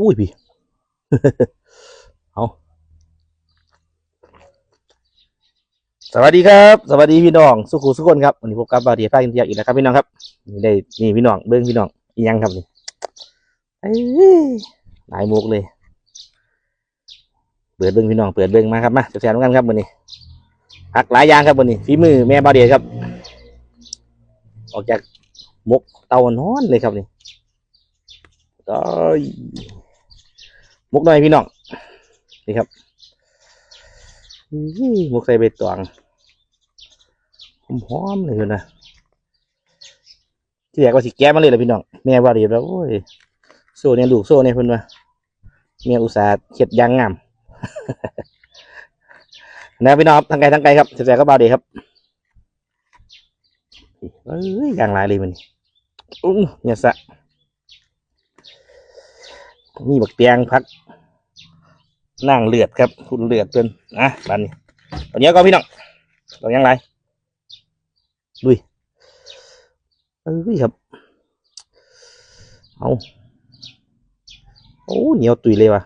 อุ้ยพี่เอาสวัสดีครับ สวัสดีพี่น้อง สุขุสุขคนครับวันนี้พบกับบาเดียฟ้ากินเทียอีกแล้วครับพี่น้องครับนี่ได้นี่พี่น้องเบิ้องพี่น้องอียังครับนี่หลายมุกเลย เปิดเบิ้องพี่น้องเปิดเบิ้องมาครับมาแซมๆกันครับวันนี้ผักหลายอย่างครับวันนี้ฝีมือแม่บาเดียครับ ออกจากมกเตานอนเลยครับนี่ก็ มกหน่อยพี่น้องนี่ครับอื้อมกใส่ใบตองหอมๆเลยนะที่แรกว่าสิแก้มาเลยแหละพี่น้องแม่ว่าดีแล้วโอ้ยโซ่เนี่ยลูกโซ่เนี่ยเพิ่นว่าแม่อุตส่าห์เข็ดยางงามนะพี่น้องทางไกลทางไกลครับแซ่บก็เบาดีครับเอ้ยอย่างไรเลยมันอุ้งเนี่ยสะ นี่บักเตียงพักนั่งเลือดครับคุณเลือดเกินอะบ้านนี้ตอนนี้ก็พี่น้องตอนยังไรดุยเอ้ยครับเอาโอ้เหนียวตุยเลยว่ะ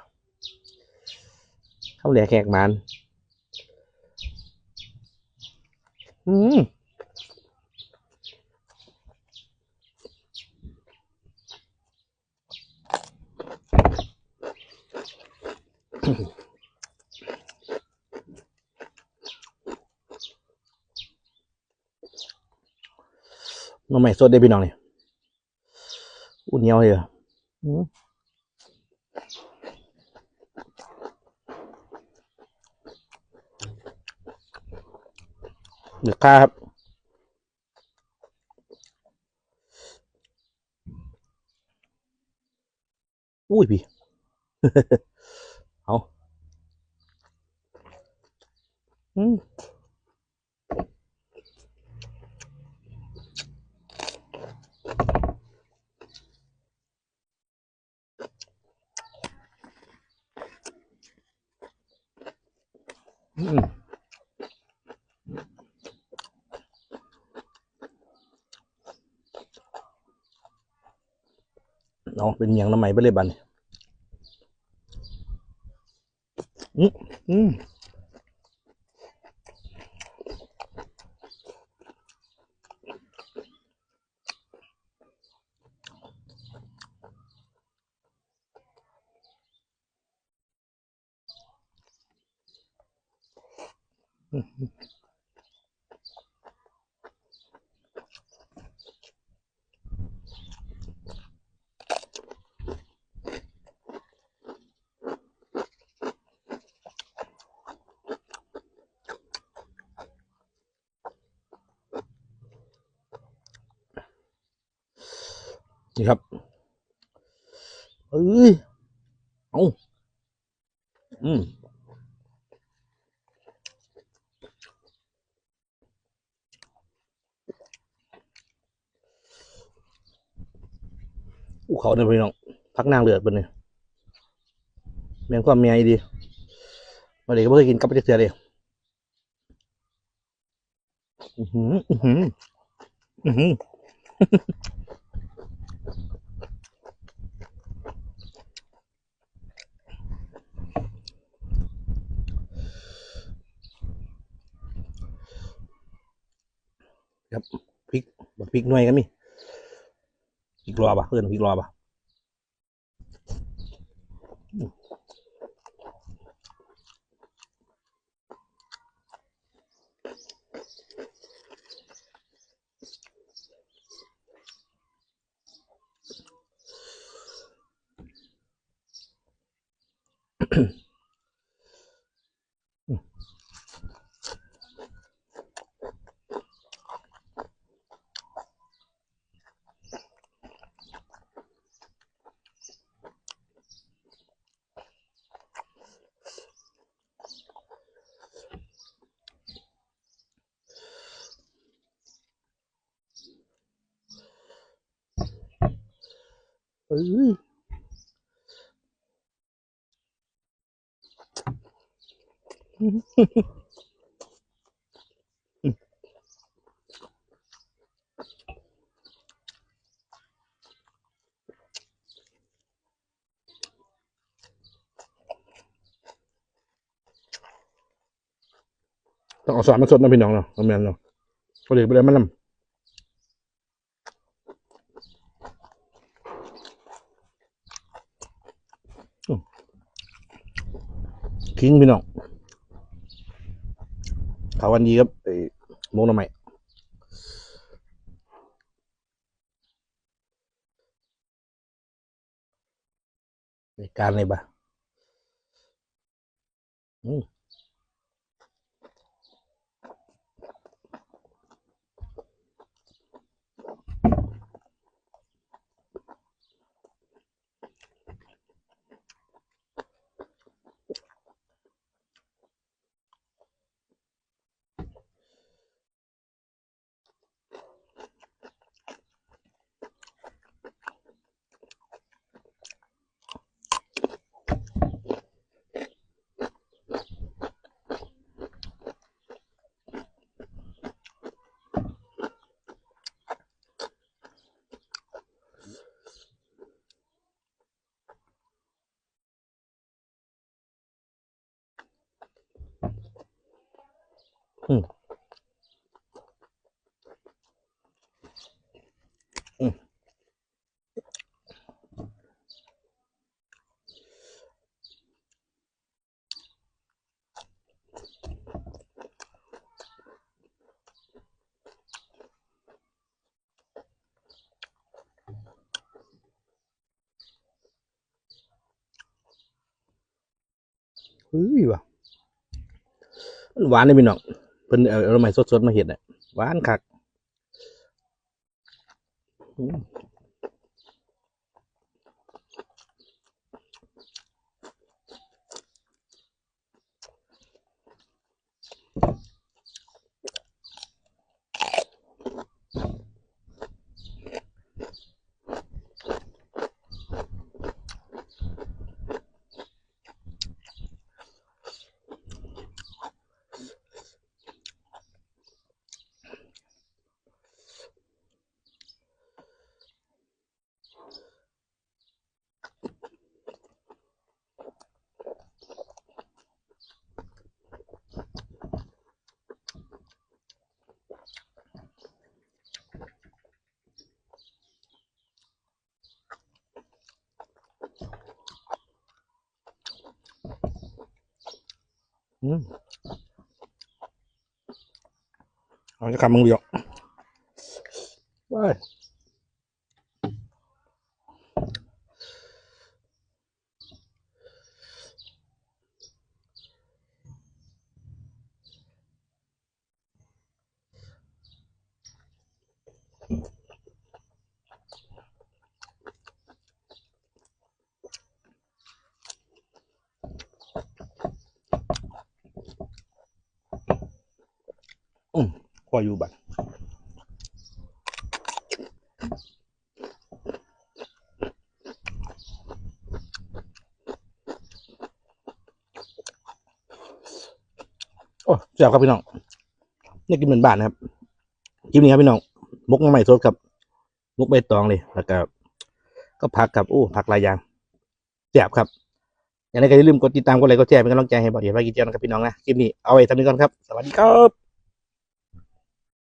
เข้าแหลกแขกมันอืม น้องใหม่สดได้พี่น้องนี่อุ่นเหนียวเลยออืมเดือดข้าครับอุ้ยพี่ เอาอืม น้องเป็นอย่างน้ำไหมไปเลยบันอืมอืม นี่ครับเอ้ย เอาอืม อู้เขาเนี่ยพี่น้องพักนางเลือดเป็นเนี่ยแมงความเมียอีดีมาเด็กก็ไม่เคยกินกับไปเสือเลยอือหืออือหืออือหือครับพริกบักพริกหน่วยกันมี พริกรอป่ะเพื่อน เอ้ยต้องเอาสารมาสดนะพี่น้องเนาะเอาแมนเนาะพอดีไปเลยมันลำ คิงพี่น้องขาวันดีครับไอ้โมงหน้ำใหม่ในการเลยบ่อืม เฮ้ยว่ะมันหวานเลยพี่น้องเพิ่นเอาเอาใหม่สดๆมาเห็ดอะหวานคัก เอาจะคำมึงเดียวไป อืมพออยู่บัดโอ้เจ้าครับพี่น้องนี่กินเหมือนบ้านนะครับคลิปนี้ครับพี่น้องมุกน้ำใหม่สดครับมุกใบตองเลยแล้วก็ก็พักครับโอ้พักหลายอย่างแซ่บครับอย่างไรก็อย่าลืมกดติดตามกดไลค์กดแชร์เป็นกำลังใจให้บอดี้ไว้กินเจ้านะครับพี่น้องนะคลิปนี้เอาไว้ทำนี้ก่อนครับ สวัสดีครับ